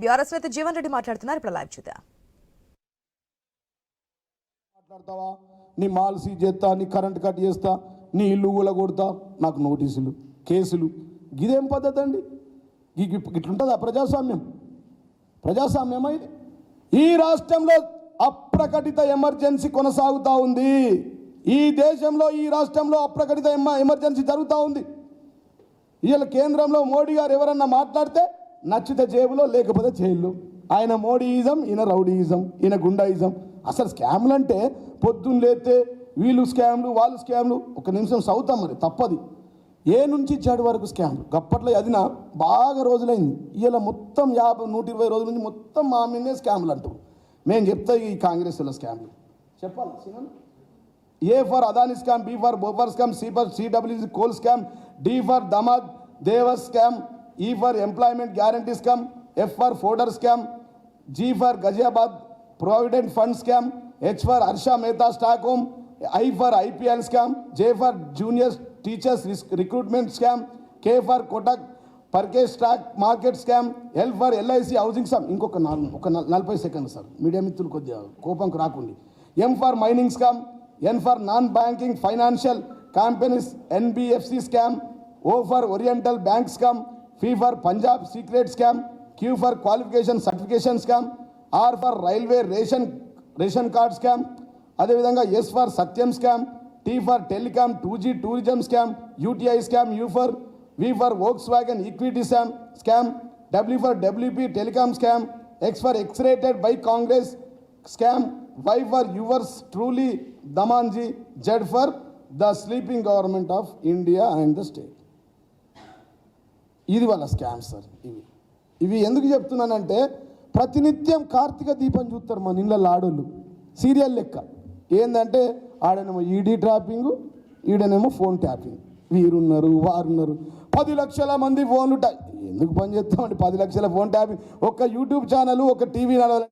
BRS నేత జీవన్ రెడ్డి మాట్లాడుతున్నారు. ఇప్పుడు లైవ్ చూద్దాం. మాట్లాడతావా? నీ మాల్ సీజ్ చేస్తా నీ కరెంట్ కట్ చేస్తా నీ ఇల్లు కూడా కొడతా నాకు నోటీసులు కేసులు. ఇదేం పద్ధతి అండి? గిట్లుంటుందా ఇట్లుంటుందా ప్రజాస్వామ్యం? ప్రజాస్వామ్యమా ఇది? ఈ రాష్ట్రంలో అప్రకటిత ఎమర్జెన్సీ కొనసాగుతూ ఉంది. ఈ దేశంలో ఈ రాష్ట్రంలో అప్రకటిత ఎమర్జెన్సీ జరుగుతూ ఉంది. ఇవాళ కేంద్రంలో మోడీ గారు ఎవరన్నా మాట్లాడితే నచ్చితే జేబులో లేకపోతే జైల్లో. ఆయన మోడీయిజం ఈయన రౌడీయిజం ఈయన గుండాయిజం. అసలు స్కామ్లు అంటే పొద్దున్న లేతే వీళ్ళు స్కామ్లు వాళ్ళు స్కామ్లు. ఒక నిమిషం సౌతాం మరి తప్పది. ఏ నుంచి చెడు వరకు స్కామ్లు? గప్పట్లో అది నా బాగా రోజులైంది. ఇలా మొత్తం యాభై నూట ఇరవై రోజుల నుంచి మొత్తం మా మీదే స్కామ్లు అంటారు మేము చెప్తా ఈ కాంగ్రెస్లో స్కామ్లు. చెప్పాలి cinema A for Adani scam B for Bofors scam C for CWC coal scam D for దమాద్ Devas scam E for employment guarantee scam F for fodder scam G for Ghaziabad provident fund scam H for Harsha Mehta stock home I for IPL scam J for junior teachers recruitment scam K for Kotak Parekh stock market scam L for LIC housing scam ఇంకొక నాలుగు ఒక నలభై second sir. Media మిత్రులు కొద్దిగా కోపంకు రాకుండి. M for mining scam N for non banking financial companies NBFC scam O for oriental bank scam P for Punjab secret scam Q for qualification certification scam R for railway ration ration card scam అదేవిధంగా S for Satyam scam T for telecom two G tourism scam UTI scam U for V for Volkswagen equity scam scam W for WP telecom scam X for x rated by Congress scam Y for yours truly Damanji Z for the sleeping government of India and the state ఇది వాళ్ళ scam sir ఇవి. ఇవి ఎందుకు చెప్తున్నానంటే ప్రతినిత్యం కార్తీక దీపం చూస్తారు మన ఇళ్ళ ఆడోళ్ళు సీరియల్ లెక్క. ఏంటంటే ఆడనేమో ఈడీ ట్రాపింగ్ ఈడనేమో ఫోన్ ట్యాపింగ్ వీరున్నారు వారున్నారు. పది లక్షల మంది ఫోన్లు ఎందుకు పని చేస్తామండి? పది లక్షల ఫోన్ ట్యాపింగ్ ఒక యూట్యూబ్ ఛానల్ ఒక టీవీ నడవాలి